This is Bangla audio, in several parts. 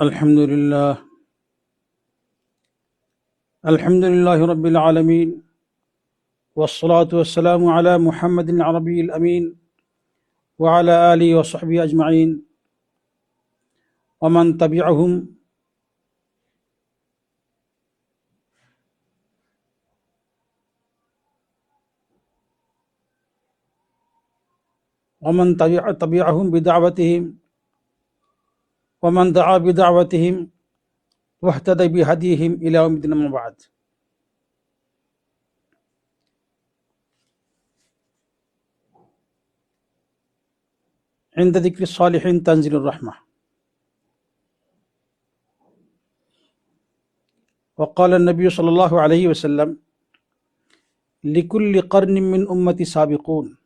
الحمد لله. الحمد لله رب العالمين. والصلاة والسلام على محمد العربي الأمين وعلى آله وصحبه أجمعين. ومن تبعهم ومن تبع تبعهم بدعوتهم ومن دعا بدعوتهم واهتدى بهديهم إلى يوم الدين أما بعد. عند ذكر الصالحين تنزل الرحمة. وقال النبي صلى الله عليه وسلم لكل قرن من أمتي سابقون.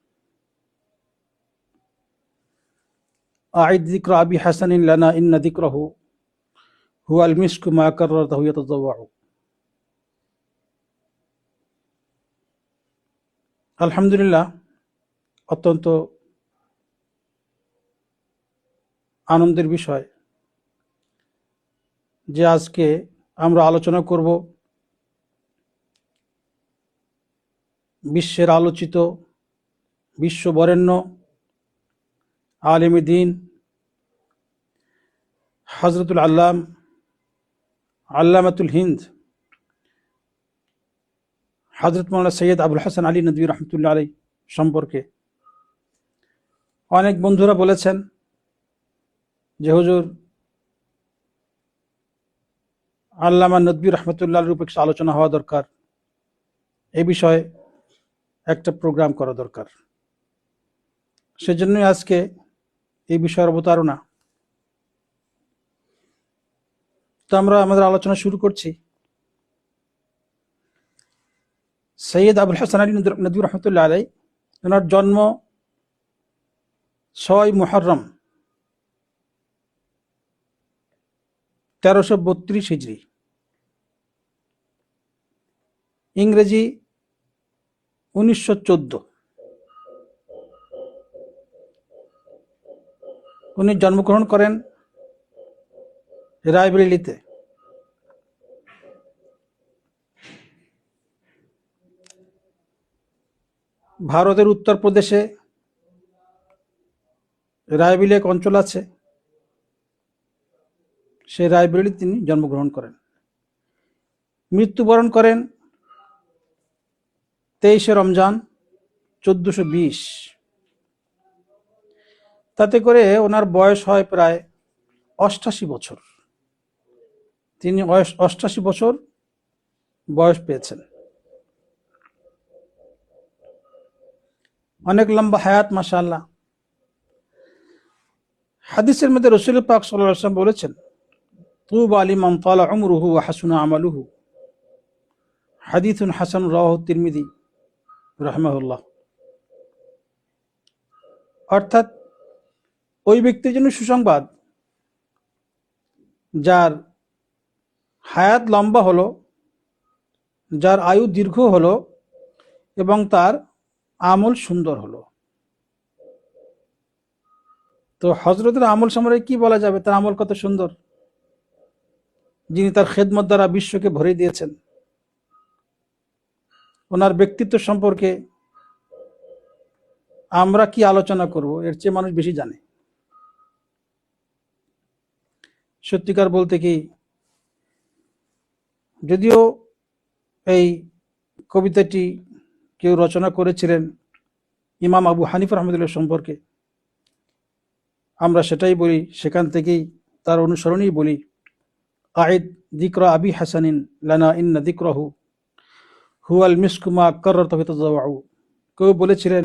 أعد ذكر أبي حسن لنا إن ذكره هو المسك ما كررته يتضوع আলহামদুলিল্লাহ অত্যন্ত আনন্দের বিষয় যে আজকে আমরা আলোচনা করব বিশ্বের আলোচিত বিশ্ববরেণ্য আলিম দিন হজরতুল আল্লাম, আল্লামাতুল হিন্দ হজরত মৌলানা সৈয়দ আবুল হাসান আলী নদী রহমতুল্লাহ আলী সম্পর্কে। অনেক বন্ধুরা বলেছেন যে, হুজুর, আল্লামা নদী রহমতুল্লাহর উপর কিছু আলোচনা হওয়া দরকার। এ বিষয়ে একটা প্রোগ্রাম করা দরকার। সেজন্যই আজকে এই বিষয়ের অবতারণা তো আমরা আমাদের আলোচনা শুরু করছি। সৈয়দ আবুল হাসান আলী নদী রহমতুল্লাহ আলাই ওনার জন্ম ছয় মুহরম তেরোশো বত্রিশ হিজড়ি ইংরেজি উনিশশো চোদ্দ। উনি জন্মগ্রহণ করেন রায়বেরিলিতে। ভারতের উত্তরপ্রদেশে রায়বিলি এক অঞ্চল আছে। সেই রায়বেরিলি তিনি জন্মগ্রহণ করেন। মৃত্যুবরণ করেন তেইশে রমজান চোদ্দশো বিশ। তাতে করে ওনার বয়স হয় প্রায় অষ্টাশি বছর। তিনি অষ্টাশি বছর বয়স পেয়েছেন। অনেক লম্বা হায়াত মাসাল্লাহ হাদিসের মধ্যে রসুল পাক সাল্লাম বলেছেন, তুব আলিমান তালা উমরুহু হাসুনা আমালুহু। হাদিসুন হাসান রাহ তিরমিদি রহমাহুল্লাহ। অর্থাৎ ওই ব্যক্তির জন্য সুসংবাদ, যার হায়াত লম্বা হলো, যার আয়ু দীর্ঘ হলো এবং তার আমল সুন্দর হলো। তো হজরতের আমল সম্পর্কে কি বলা যাবে? তার আমল কত সুন্দর? যিনি তার খেদমত দ্বারা বিশ্বকে ভরে দিয়েছেন। ওনার ব্যক্তিত্ব সম্পর্কে আমরা কি আলোচনা করব? এর চেয়ে মানুষ বেশি জানে। সত্যিকার বলতে কি যদিও এই কবিতাটি কেউ রচনা করেছিলেন ইমাম আবু হানিফ রহমদুল্লাহ সম্পর্কে, আমরা সেটাই বলি, সেখান থেকেই তার অনুসরণেই বলি আয়েদ দিকর আবি হাসানিন লানা ইন্না দিকরহু, হুয়াল মিসকুমা কর্র তহিতাউ কেউ বলেছিলেন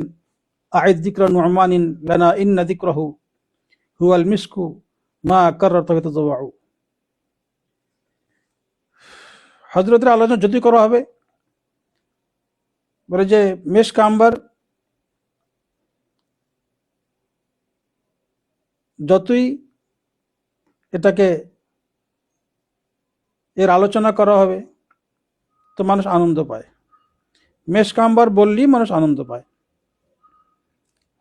আয়েদ দিকর নুমানিন লানা ইন্না দিকরহু, হুয়াল মিসকু মা কর্র তহিতাউ হজরতের আলোচনা যদি করা হবে, বলে যে মেশ কাম্বার যতই এটাকে এর আলোচনা করা হবে, তো মানুষ আনন্দ পায়। মেশ কাম্বার বললেই মানুষ আনন্দ পায়।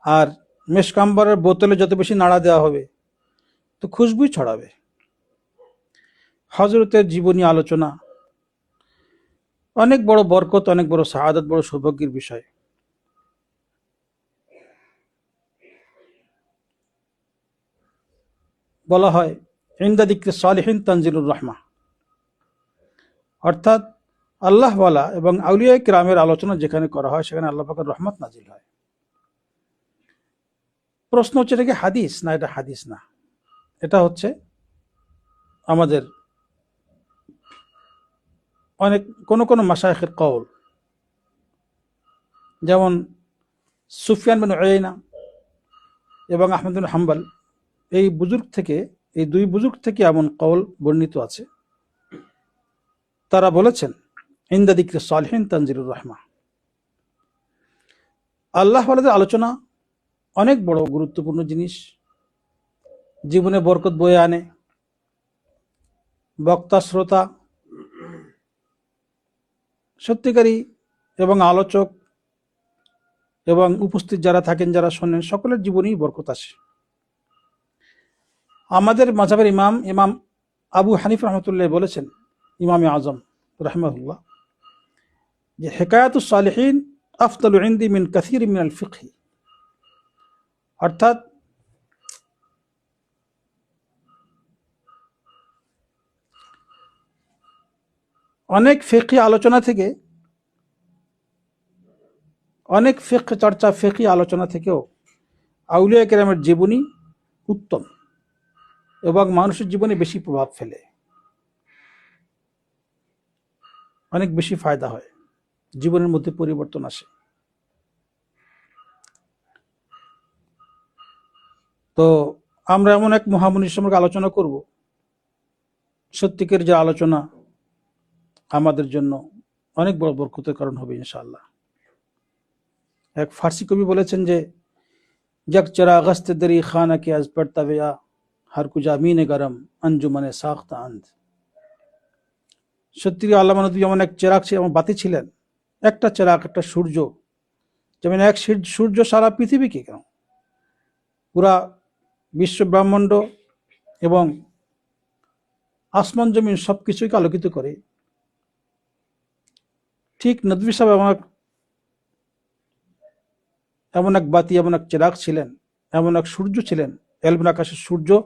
আর মেশ কাম্বারের বোতলে যত বেশি নাড়া দেওয়া হবে, তো খুশবুই ছড়াবে। হজরতের জীবনী আলোচনা অনেক বড় বরকত, অনেক বড় শাহাদত, বড় সৌভাগ্যের বিষয়। বলা হয় ইন্দাদিককে সালেহিন তানজিলুর রহমা। অর্থাৎ আল্লাহওয়ালা এবং আউলিয়া কিরামের আলোচনা যেখানে করা হয়, সেখানে আল্লাহ পাকের রহমত নাজিল হয়। প্রশ্ন হচ্ছে, এটা কি হাদিস? না, এটা হাদিস না। এটা হচ্ছে আমাদের অনেক, কোন কোন মাসায়েখের কৌল যেমন সুফিয়ান বিন ওয়াইনা এবং আহমদ বিন হাম্বাল। এই বুজুর্গ থেকে, এই দুই বুজুর্গ থেকে এমন কৌল বর্ণিত আছে। তারা বলেছেন ইন্দাদিকরে সালহিন তানজিরুর রহমা। আল্লাহ আলোচনা অনেক বড় গুরুত্বপূর্ণ জিনিস। জীবনে বরকত বয়ে আনে, বক্তা, শ্রোতা সত্যিকারী এবং আলোচক এবং উপস্থিত যারা থাকেন, যারা শোনেন, সকলের জীবনেই বরকত আসে। আমাদের মাঝাবের ইমাম ইমাম আবু হানিফ রহমতুল্লাহ বলেছেন, ইমামে আজম রহমতুল্লাহ যে হেকায়াতুস সালেহীন আফতাল মিন কাসির মিনাল ফিকহি। অর্থাৎ অনেক ফেকি আলোচনা থেকে, অনেক ফেক চর্চা ফেকি আলোচনা থেকেও আউলিয়া কেরামের জীবনী উত্তম এবং মানুষের জীবনে বেশি প্রভাব ফেলে। অনেক বেশি ফায়দা হয়, জীবনের মধ্যে পরিবর্তন আসে। তো আমরা এমন এক মহামনীর সম্পর্কে আলোচনা করব। সত্যিকের যে আলোচনা আমাদের জন্য অনেক বড় বরকতের কারণ হবে, ইনশাআল্লাহ। এক ফার্সি কবি বলেছেন যে, যাক চেরা আগস্ত দেরি খান আকি আজ পড়তা বেয়া, হার কুজা গরম আঞ্জুমানে সাখতা আন্ধ সত্যি আল্লাহ মানে নদী যেমন এক চেরাক যেমন বাতি ছিলেন, একটা চেরাক একটা সূর্য, যেমন এক সূর্য সারা পৃথিবীকে কেন? পুরা বিশ্ব ব্রহ্মাণ্ড এবং আসমান জমিন সব কিছুকে আলোকিত করে ঠিক নদী সাহেব এমন এক এমন এক বাতি, এমন এক চেরাগ ছিলেন, এমন এক সূর্য ছিলেন, এলবেন আকাশের সূর্য।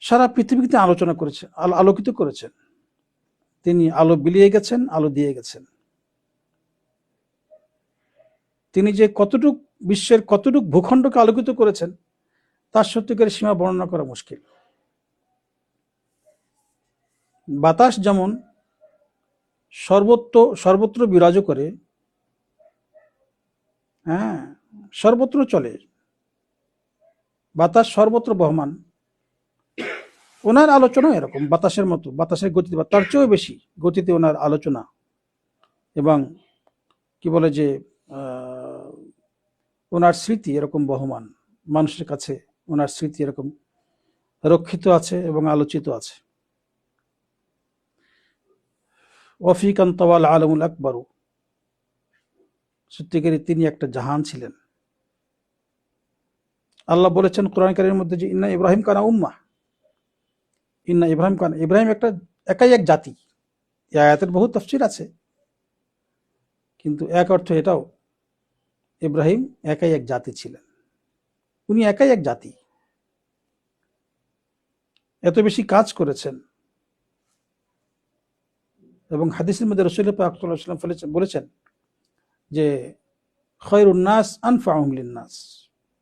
সারা পৃথিবীতে আলোচনা করেছে আলো- আলোকিত করেছেন। তিনি আলো বিলিয়ে গেছেন, আলো দিয়ে গেছেন। তিনি যে কতটুক বিশ্বের কতটুক ভূখণ্ডকে আলোকিত করেছেন, তার সত্যিকার সীমা বর্ণনা করা মুশকিল। বাতাস যেমন সর্বত্র সর্বত্র বিরাজ করে হ্যাঁ সর্বত্র চলে। বাতাস সর্বত্র বহমান। ওনার আলোচনা এরকম, বাতাসের মতো, বাতাসের গতিতে, বা তার চেয়েও বেশি গতিতে ওনার আলোচনা। এবং কি বলে যে ওনার স্মৃতি এরকম বহমান। মানুষের কাছে ওনার স্মৃতি এরকম রক্ষিত আছে এবং আলোচিত আছে। ওফিকান তওয়াল আলমুল আকবরু। সত্যিকারী তিনি একটা জাহান ছিলেন। আল্লাহ বলেছেন কোরআন মধ্যে যে, ইন্না ইব্রাহিম কানা উম্মা। ইন্না ইব্রাহিম কানা, ইব্রাহিম একটা একাই এক জাতি। এই আয়াতের বহু তফসির আছে। কিন্তু এক অর্থ এটাও, ইব্রাহিম একাই এক জাতি ছিলেন। উনি একাই এক জাতি। এত বেশি কাজ করেছেন। এবং হাদিসের মধ্যে রসুল পাকসাল্লাম বলেছেন যে খয়রুন্নাস আনফাউম লিন্নাস।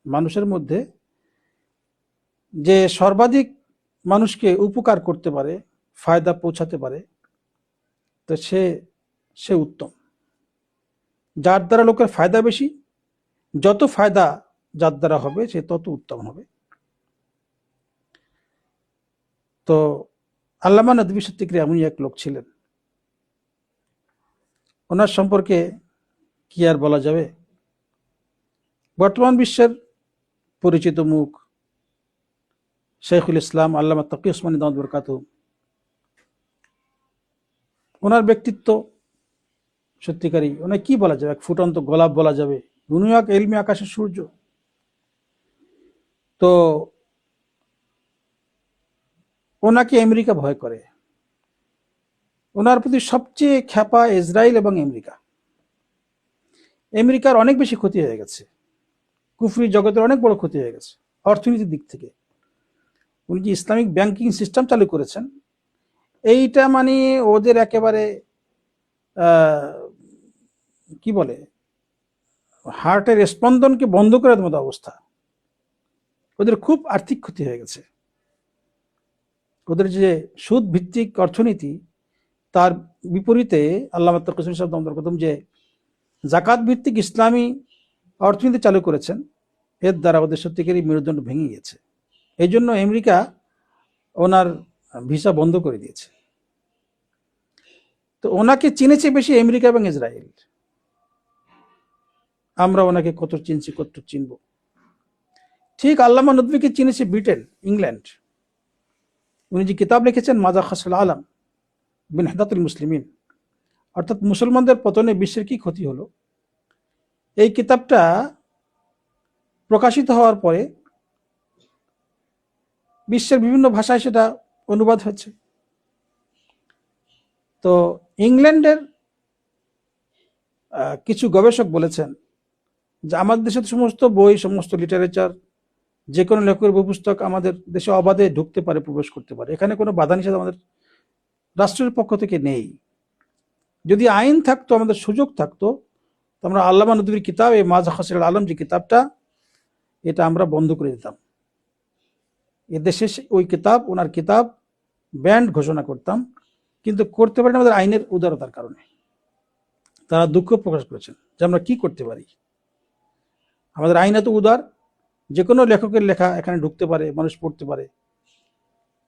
মানুষের মধ্যে যে সর্বাধিক মানুষকে উপকার করতে পারে, ফায়দা পৌঁছাতে পারে, তো সে সে উত্তম। যার দ্বারা লোকের ফায়দা বেশি, যত ফায়দা যার দ্বারা হবে, সে তত উত্তম হবে। তো আল্লামা নদী সত্যিকারী এমনই এক লোক ছিলেন। ওনার সম্পর্কে কি আর বলা যাবে? বর্তমান বিশ্বের পরিচিত মুখ শেখুল ইসলাম আল্লামা তকি ওসমানী দামদ বরকাত ওনার ব্যক্তিত্ব সত্যিকারী ওনার কি বলা যাবে? এক ফুটন্ত গোলাপ বলা যাবে। এক এলমি আকাশের সূর্য। তো ওনাকে আমেরিকা ভয় করে। ওনার প্রতি সবচেয়ে খ্যাপা ইসরায়েল এবং আমেরিকা। আমেরিকার অনেক বেশি ক্ষতি হয়ে গেছে। কুফরি জগতের অনেক বড় ক্ষতি হয়ে গেছে, অর্থনীতির দিক থেকে। উনি যে ইসলামিক ব্যাংকিং সিস্টেম চালু করেছেন, এইটা মানে ওদের একেবারে কি বলে, হার্টের স্পন্দনকে বন্ধ করে মতো অবস্থা। ওদের খুব আর্থিক ক্ষতি হয়ে গেছে। ওদের যে সুদ ভিত্তিক অর্থনীতি তার বিপরীতে আল্লাহ তরকসম সাহেব দমদর প্রথম যে জাকাত ভিত্তিক ইসলামী অর্থনীতি চালু করেছেন, এর দ্বারা ওদের সত্যিকারই মেরুদণ্ড ভেঙে গেছে এই জন্য আমেরিকা ওনার ভিসা বন্ধ করে দিয়েছে। তো ওনাকে চিনেছে বেশি আমেরিকা এবং ইসরায়েল। আমরা ওনাকে কত চিনছি, কত চিনব। ঠিক আল্লামা নদীকে চিনেছে ব্রিটেন, ইংল্যান্ড। উনি যে কিতাব লিখেছেন মাজা খাসুল আলম বিন হেদাতুল মুসলিমিন। অর্থাৎ মুসলমানদের পতনে বিশ্বের কি ক্ষতি হলো? এই কিতাবটা প্রকাশিত হওয়ার পরে বিশ্বের বিভিন্ন ভাষায় সেটা অনুবাদ হয়েছে। তো ইংল্যান্ডের কিছু গবেষক বলেছেন যে আমাদের দেশের সমস্ত বই, সমস্ত লিটারেচার যে কোনো লেখকের বই পুস্তক আমাদের দেশে অবাধে ঢুকতে পারে, প্রবেশ করতে পারে। এখানে কোনো বাধা নিষেধ আমাদের রাষ্ট্রের পক্ষ থেকে নেই। যদি আইন থাকতো, আমাদের সুযোগ থাকতো, তো আমরা আল্লামা নদীর কিতাব, এই মাজ হাসির আলম যে কিতাবটা, এটা আমরা বন্ধ করে দিতাম। এদেশে ওই কিতাব, ওনার কিতাব ব্যান্ড ঘোষণা করতাম, কিন্তু করতে পারি আমাদের আইনের উদারতার কারণে। তারা দুঃখ প্রকাশ করেছেন যে আমরা কি করতে পারি। আমাদের আইন এত উদার যে কোনো লেখকের লেখা এখানে ঢুকতে পারে, মানুষ পড়তে পারে।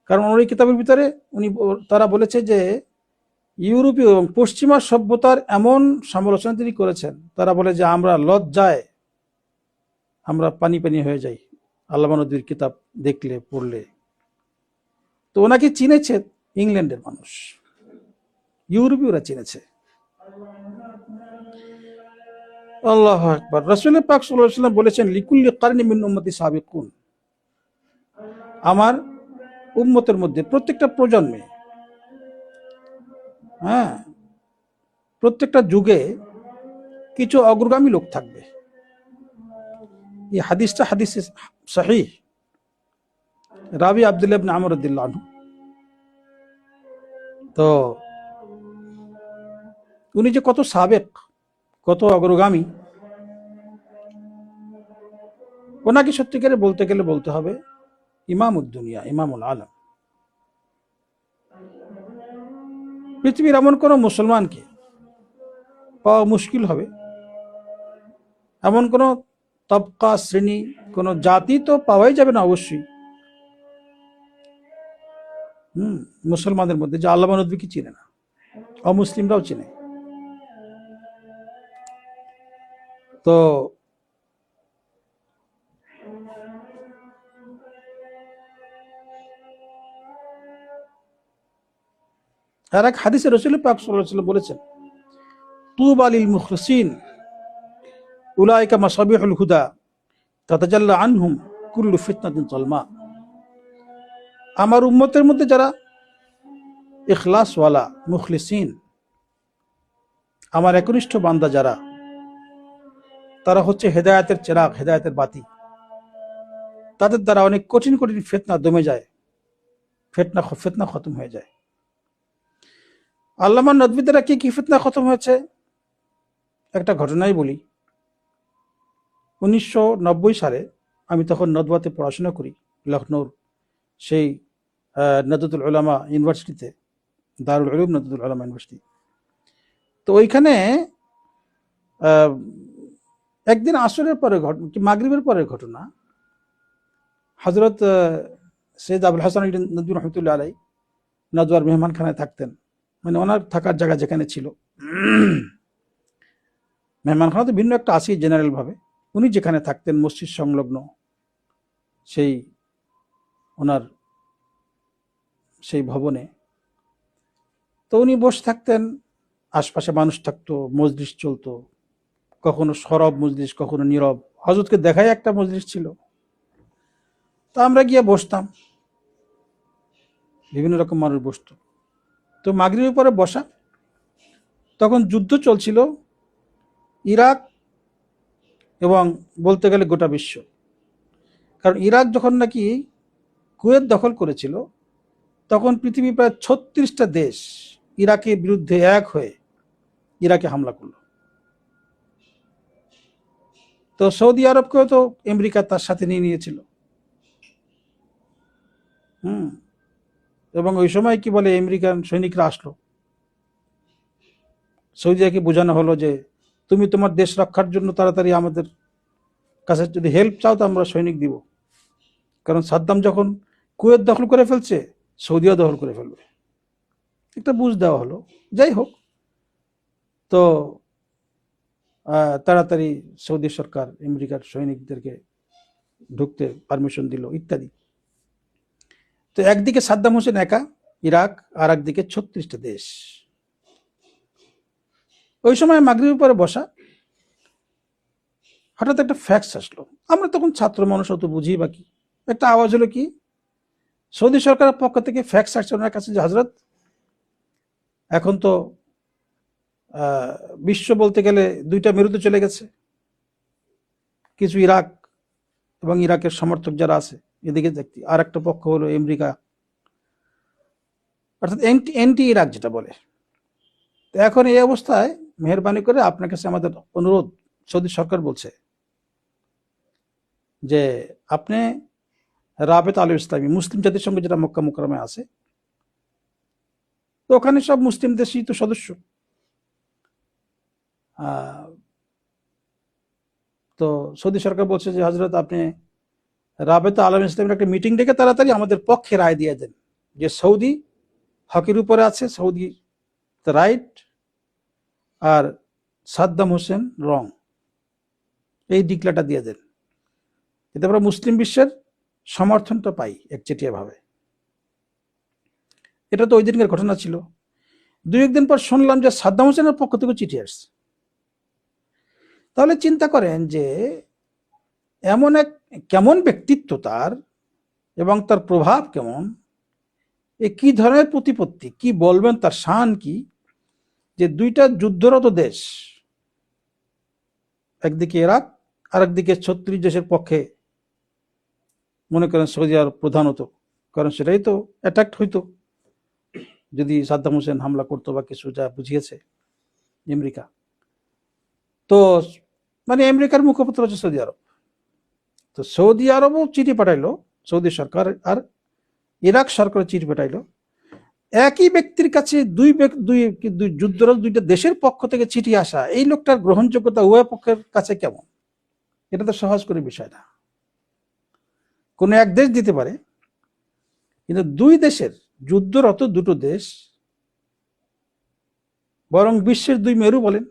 কারণ ওই কিতাবের ভিতরে উনি তারা বলেছে যে ইউরোপীয় এবং পশ্চিমা সভ্যতার এমন সমালোচনা তিনি করেছেন। তারা বলে যে আমরা লজ্জায় আমরা পানি পানি হয়ে যাই। আল্লামা নদীর কিতাব দেখলে, পড়লে। তো ওনাকে চিনেছে ইংল্যান্ডের মানুষ। ইউরোপীয়রা চিনেছে। আল্লাহ আকবার। রসুল পাক ওয়াসাল্লাম বলেছেন, লিকুল্লি কারনি মিন উম্মতি সাবিকুন। আমার উম্মতের মধ্যে, প্রত্যেকটা প্রজন্মে হ্যাঁ প্রত্যেকটা যুগে কিছু অগ্রগামী লোক থাকবে। এই হাদিসটা হাদিস সহি। রাবি আবদুল্লাহ ইবনে আমর রাদিয়াল্লাহু তো, উনি যে কত সাবেক, কত অগ্রগামী, ওনাকে সত্যিকারে বলতে গেলে বলতে হবে ইমাম উদ্দুনিয়া ইমামুল আলম। পৃথিবীর এমন কোনো মুসলমানকে পাওয়া মুশকিল হবে? এমন কোনো তবকা শ্রেণি, কোনো জাতি তো পাওয়াই যাবে না অবশ্যই। হুম, মুসলমানদের মধ্যে যে আল্লাহ নদীকে চিনে না, অমুসলিমরাও চিনে। তো আর এক হাদিসে রসুল পাক ওয়াসাল্লাম বলেছেন, তুবা লিল মুখলিসিন, উলাইকা মাসাবিহুল হুদা, তাতাজাল্লা আনহুম কুল্লু ফিতনাতিন জলমা আমার উম্মতের মধ্যে যারা ইখলাসওয়ালা, মুখলিসিন, আমার একনিষ্ঠ বান্দা যারা, তারা হচ্ছে হেদায়তের চেরাগ, হেদায়তের বাতি। তাদের দ্বারা অনেক কঠিন কঠিন ফেতনা দমে যায়, ফেতনা ফেতনা খতম হয়ে যায়। আল্লামা নদী দ্বারা কি কি ফিতনা খতম হয়েছে? একটা ঘটনাই বলি। উনিশশো নব্বই সালে আমি তখন নদওয়াতে পড়াশোনা করি, লখনৌর। সেই নদুল উলামা ইউনিভার্সিটিতে, দারুল উলুম নদুল উলামা ইউনিভার্সিটি। তো ওইখানে একদিন আসরের পরে ঘটনা মাগরিবের পরের ঘটনা হজরত সৈয়দ আবুল হাসান নদী রহমতুল্লাহ আলাই নদওয়ার মেহমানখানায় থাকতেন। মানে ওনার থাকার জায়গা যেখানে ছিল। মেহমানখানা তো ভিন্ন একটা আসি জেনারেলভাবে উনি যেখানে থাকতেন, মসজিদ সংলগ্ন, সেই ওনার সেই ভবনে। তো উনি বসে থাকতেন, আশপাশে মানুষ থাকতো, মজলিস চলতো। কখনো সরব মজলিস, কখনো নীরব। হজরতকে দেখাই একটা মজলিস ছিল। তা আমরা গিয়ে বসতাম। বিভিন্ন রকম মানুষ বসতো। তো মাগরিবের পরে বসা। তখন যুদ্ধ চলছিল ইরাক এবং বলতে গেলে গোটা বিশ্ব। কারণ ইরাক যখন নাকি কুয়েত দখল করেছিল, তখন পৃথিবীর প্রায় ছত্রিশটা দেশ ইরাকের বিরুদ্ধে এক হয়ে ইরাকে হামলা করল। তো সৌদি আরবকেও তো আমেরিকা তার সাথে নিয়ে নিয়েছিল। হুম। এবং ওই সময় কি বলে আমেরিকান সৈনিকরা আসলো? সৌদিয়াকে বোঝানো হলো যে, তুমি তোমার দেশ রক্ষার জন্য তাড়াতাড়ি আমাদের কাছে যদি হেল্প চাও, তো আমরা সৈনিক দিব। কারণ সাদ্দাম যখন কুয়েত দখল করে ফেলছে, সৌদিও দখল করে ফেলবে। একটা বুঝ দেওয়া হলো। যাই হোক, তো তাড়াতাড়ি সৌদি সরকার আমেরিকার সৈনিকদেরকে ঢুকতে পারমিশন দিল, ইত্যাদি। তো একদিকে সাদ্দাম হোসেন একা, ইরাক, আর একদিকে ছত্রিশটা দেশ। ওই সময় মাগরিবের পরে বসা, হঠাৎ একটা ফ্যাক্স আসলো। আমরা তখন ছাত্র মানুষ, অত বুঝি বা কি? একটা আওয়াজ হলো কি? সৌদি সরকারের পক্ষ থেকে ফ্যাক্স আসছে ওনার কাছে যে হজরত এখন তো বিশ্ব বলতে গেলে দুইটা মেরুতে চলে গেছে। কিছু ইরাক এবং ইরাকের সমর্থক যারা আছে এদিকে দেখতে। আর একটা পক্ষ হলো আমেরিকা। অর্থাৎ এন্টি এন্টি ইরাক যেটা বলে। তো এখন এই অবস্থায় মেহরবানি করে আপনার কাছে আমাদের অনুরোধ, সৌদি সরকার বলছে যে আপনি রাবেত আল ইসলামী, মুসলিম জাতির সঙ্গে যেটা মক্কা মুকরমে আছে, তো ওখানে সব মুসলিম দেশই তো সদস্য। তো সৌদি সরকার বলছে যে হজরত আপনি রাবেত আলম ইসলামের একটা মিটিং ডেকে তাড়াতাড়ি আমাদের পক্ষে রায় দিয়ে দেন যে সৌদি হকির উপরে আছে, সৌদি রাইট আর সাদ্দাম হোসেন রং এই ডিক্লারটা দিয়ে দেন। এতে আমরা মুসলিম বিশ্বের সমর্থনটা পাই একচেটিয়াভাবে। এটা তো ওই দিনকার ঘটনা ছিল। দুই একদিন পর শুনলাম যে সাদ্দাম হোসেনের পক্ষ থেকে চিঠি আসছে। তাহলে চিন্তা করেন যে এমন এক কেমন ব্যক্তিত্ব তার এবং তার প্রভাব কেমন? এ কি ধরনের প্রতিপত্তি? কি বলবেন তার শান কি? যে দুইটা যুদ্ধরত দেশ, একদিকে ইরাক আর একদিকে ছত্রিশ দেশের পক্ষে মনে করেন সৌদি আরব প্রধানত কারণ সেটাই তো অ্যাট্যাক্ট হইতো। যদি সাদ্দাম হোসেন হামলা করতো বা কিছু যা বুঝিয়েছে আমেরিকা। তো মানে আমেরিকার মুখপাত্র হচ্ছে সৌদি আরব। তো সৌদি আরবও চিঠি পাঠাইলো, সৌদি সরকার আর ইরাক সরকার চিঠি পাঠাইলো। একই ব্যক্তির কাছে দুই দুই দুই যুদ্ধরত দুইটা দেশের পক্ষ থেকে চিঠি আসা, এই লোকটার গ্রহণযোগ্যতা উভয় পক্ষের কাছে কেমন? এটা তো সহজ করে বিষয় না। কোনো এক দেশ দিতে পারে, কিন্তু দুই দেশের যুদ্ধরত দুটো দেশ, বরং বিশ্বের দুই মেরু বলেন।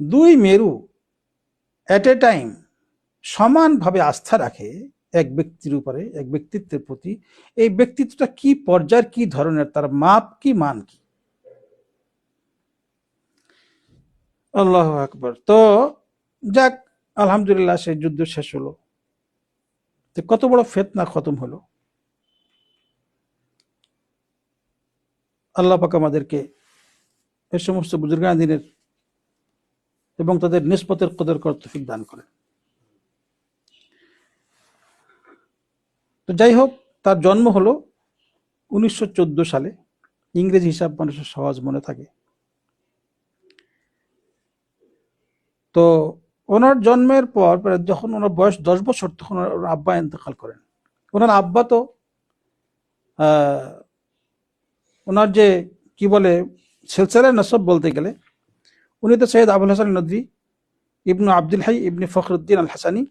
দুই মেরু অ্যাট এ টাইম সমানভাবে আস্থা রাখে এক ব্যক্তির উপরে, এক ব্যক্তিত্বের প্রতি, এই ব্যক্তিত্বটা কি পর্যায়ের, কি ধরনের, তার মাপ কি, মান কি? আল্লাহ আকবর। তো যাক, আলহামদুলিল্লাহ সেই যুদ্ধ শেষ হলো। তো কত বড় ফেতনা খতম হলো। আল্লাহ পাক আমাদেরকে এই সমস্ত বুজুর্গান দিনের এবং তাদের নিষ্পতের কদর কর্তফিক দান করেন। তো যাই হোক, তার জন্ম হলো উনিশশো চোদ্দ সালে। ইংরেজি হিসাব মানুষের সহজ মনে থাকে। তো ওনার জন্মের পর যখন ওনার বয়স দশ বছর, তখন ওনার আব্বা ইন্তেকাল করেন। ওনার আব্বা তো ওনার যে, কি বলে সিলসিলায় নসব বলতে গেলে, উনি তো সৈয়দ আবুল হাসান নদী, ইবনু আব্দুল হাই, ইবনি ফখরুদ্দিন আল হাসানি।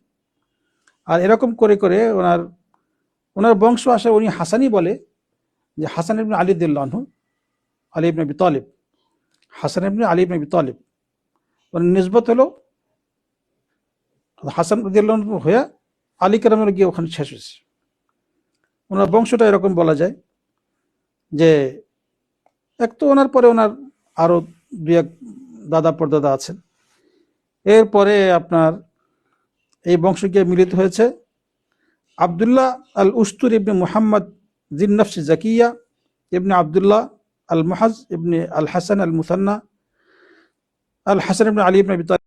আর এরকম করে করে ওনার ওনার বংশ আসে, উনি হাসানি বলে, যে হাসান ইবনে আলী দিল্লাহু আলী ইবনে তালিব। হাসান ইবনে আলী ইবনে তালিব। ওনার নিসবত হলো, হাসান রদিয়াল্লাহ হয়ে আলী কারামের গিয়ে ওখানে শেষ হয়েছে। ওনার বংশটা এরকম বলা যায়, যে এক তো ওনার পরে ওনার আরও দুই এক দাদা পরদাদা আছেন। এরপরে আপনার এই বংশ গিয়ে মিলিত হয়েছে আবদুল্লাহ আল উস্তুর ইবনে মুহাম্মদ জিন নফস জাকিয়া ইবনে আবদুল্লাহ আল মুহাজ ইবনে আল হাসান আল মুসান্না আল হাসান